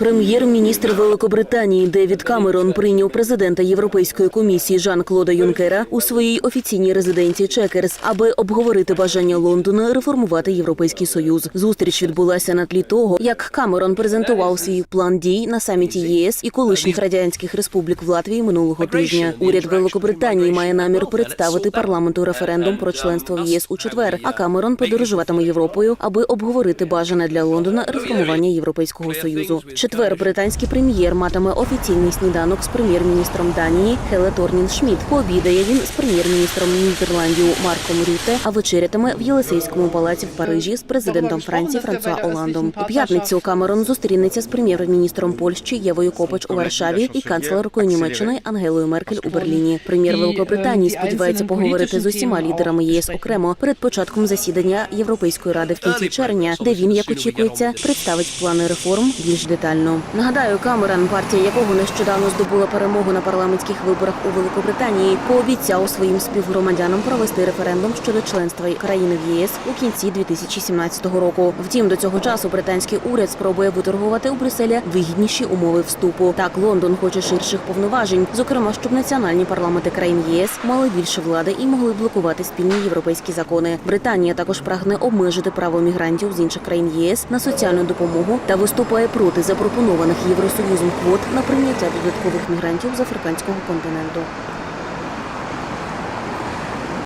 Прем'єр-міністр Великобританії Девід Камерон прийняв президента Європейської комісії Жан-Клода Юнкера у своїй офіційній резиденції Чекерс, аби обговорити бажання Лондона реформувати європейський союз. Зустріч відбулася на тлі того, як Камерон презентував свій план дій на саміті ЄС і колишніх радянських республік в Латвії минулого тижня. Уряд Великобританії має намір представити парламенту референдум про членство в ЄС у четвер. А Камерон подорожуватиме Європою, аби обговорити бажане для Лондона реформування Європейського союзу. Четвер британський прем'єр матиме офіційний сніданок з прем'єр-міністром Данії Хеле Торнін Шмідт. Пообідає він з прем'єр-міністром Нідерландів Марком Рюте, а вечерятиме в Єлисейському палаці в Парижі з президентом Франції Франсуа Оландом. У п'ятницю Камерон зустрінеться з прем'єр-міністром Польщі Євою Копач у Варшаві і канцлеркою Німеччини Ангелою Меркель у Берліні. Прем'єр Великобританії сподівається поговорити з усіма лідерами ЄС окремо перед початком засідання Європейської ради в кінці червня, де він, як очікується, представить плани реформ більш детально. Нагадаю, Камерон, партія якого нещодавно здобула перемогу на парламентських виборах у Великобританії, пообіцяв своїм співгромадянам провести референдум щодо членства країни в ЄС у кінці 2017 року. Втім, до цього часу британський уряд спробує виторгувати у Брюсселя вигідніші умови вступу. Так, Лондон хоче ширших повноважень, зокрема, щоб національні парламенти країн ЄС мали більше влади і могли блокувати спільні європейські закони. Британія також прагне обмежити право мігрантів з інших країн ЄС на соціальну допомогу та виступає проти запропонованих Євросоюзом квот на прийняття додаткових мігрантів з африканського континенту.